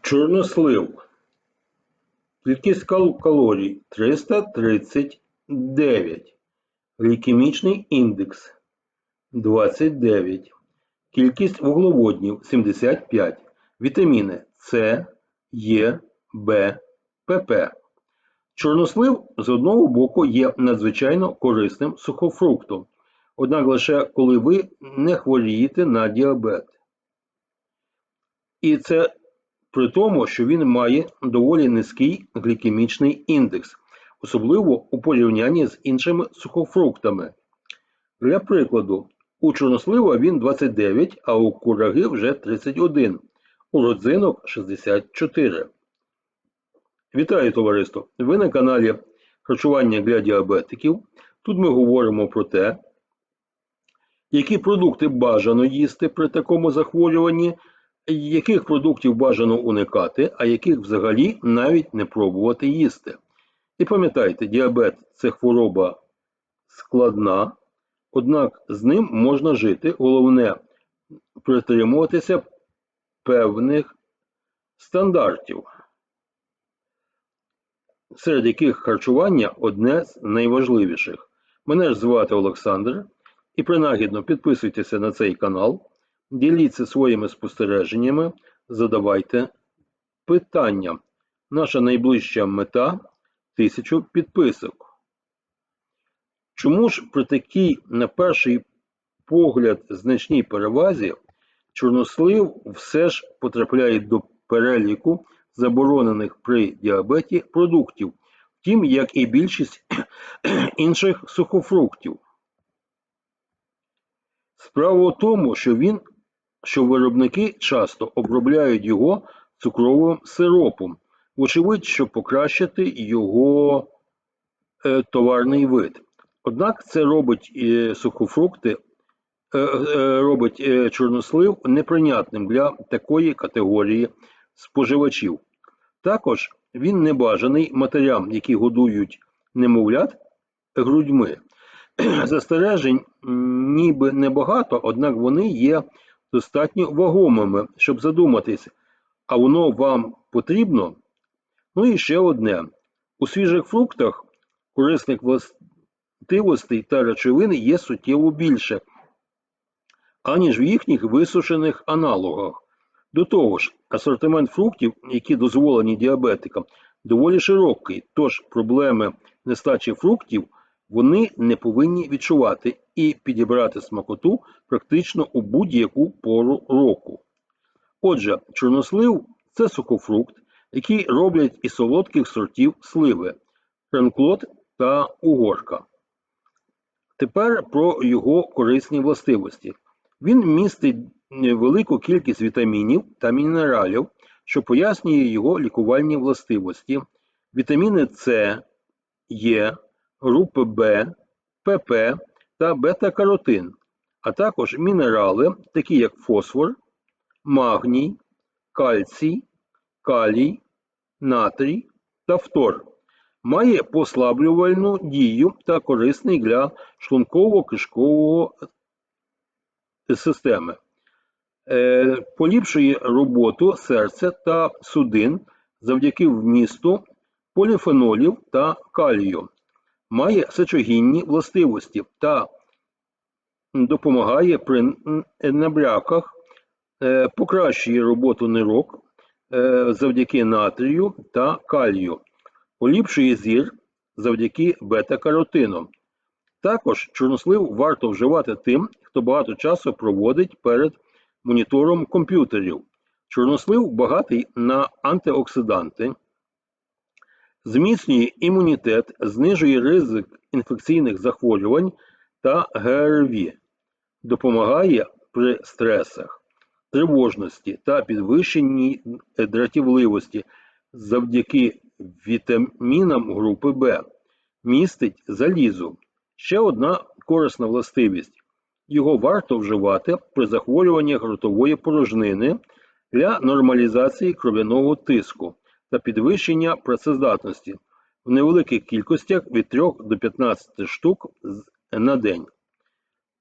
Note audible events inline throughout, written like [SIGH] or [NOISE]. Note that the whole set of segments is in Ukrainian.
Чорнослив. Кількість калорій 339. Глікемічний індекс 29. Кількість вуглеводнів 75. Вітаміни С, Е, Б, ПП. Чорнослив з одного боку є надзвичайно корисним сухофруктом, однак лише коли ви не хворієте на діабет. І це при тому, що він має доволі низький глікемічний індекс, особливо у порівнянні з іншими сухофруктами. Для прикладу, у чорнослива він 29, а у кураги вже 31, у родзинок 64. Вітаю, товариство! Ви на каналі Харчування для діабетиків. Тут ми говоримо про те, які продукти бажано їсти при такому захворюванні, яких продуктів бажано уникати, а яких взагалі навіть не пробувати їсти. І пам'ятайте, діабет це хвороба складна, однак з ним можна жити. Головне притримуватися певних стандартів, серед яких харчування одне з найважливіших. Мене ж звати Олександр, і принагідно підписуйтеся на цей канал, діліться своїми спостереженнями, задавайте питання. Наша найближча мета тисячу підписок. Чому ж при такій, на перший погляд, значній перевазі чорнослив все ж потрапляє до переліку заборонених при діабеті продуктів, втім, як і більшість [CLEARS THROAT] інших сухофруктів. Справа у тому, що він, що виробники часто обробляють його цукровим сиропом, вочевидь, щоб покращити його е, товарний вид. Однак це робить е, сухофрукти, е, робить чорнослив неприйнятним для такої категорії споживачів. Також він небажаний матерям, які годують немовлят грудьми. [CLEARS THROAT] Застережень ніби небагато, однак вони є достатньо вагомими, щоб задуматись, а воно вам потрібно? Ну і ще одне: у свіжих фруктах корисних властивостей та речовин є суттєво більше, аніж в їхніх висушених аналогах. До того ж, асортимент фруктів, які дозволені діабетикам, доволі широкий, тож проблеми нестачі фруктів вони не повинні відчувати і підібрати смакоту практично у будь-яку пору року. Отже, чорнослив це сухофрукт, який роблять із солодких сортів сливи, франклот та угорка. Тепер про його корисні властивості. Він містить велику кількість вітамінів та мінералів, що пояснює його лікувальні властивості. Вітаміни С, Е, групи В, ПП та бета-каротин, а також мінерали, такі як фосфор, магній, кальцій, калій, натрій та фтор. Має послаблювальну дію та корисний для шлунково-кишкового системи. Е, Поліпшує роботу серця та судин завдяки вмісту поліфенолів та калію. Має сечогінні властивості та допомагає при набряках, е, покращує роботу нирок е, завдяки натрію та калію, поліпшує зір завдяки бета-каротину. Також чорнослив варто вживати тим, хто багато часу проводить перед монітором комп'ютерів. Чорнослив багатий на антиоксиданти, зміцнює імунітет, знижує ризик інфекційних захворювань та ГРВІ, допомагає при стресах, тривожності та підвищенні дратівливості завдяки вітамінам групи В, містить залізо. Ще одна корисна властивість. Його варто вживати при захворюваннях ротової порожнини для нормалізації кров'яного тиску та підвищення працездатності в невеликих кількостях від 3 до 15 штук на день.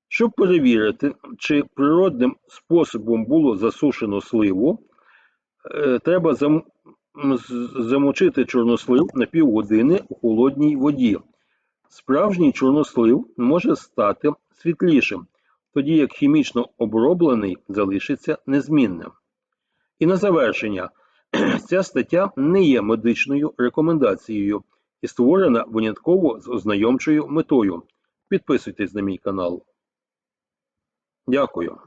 Щоб перевірити, чи природним способом було засушено сливу, Е, Треба зам... замочити чорнослив на півгодини у холодній воді. Справжній чорнослив може стати світлішим, тоді як хімічно оброблений залишиться незмінним. І на завершення, ця стаття не є медичною рекомендацією і створена винятково з ознайомчою метою. Підписуйтесь на мій канал. Дякую.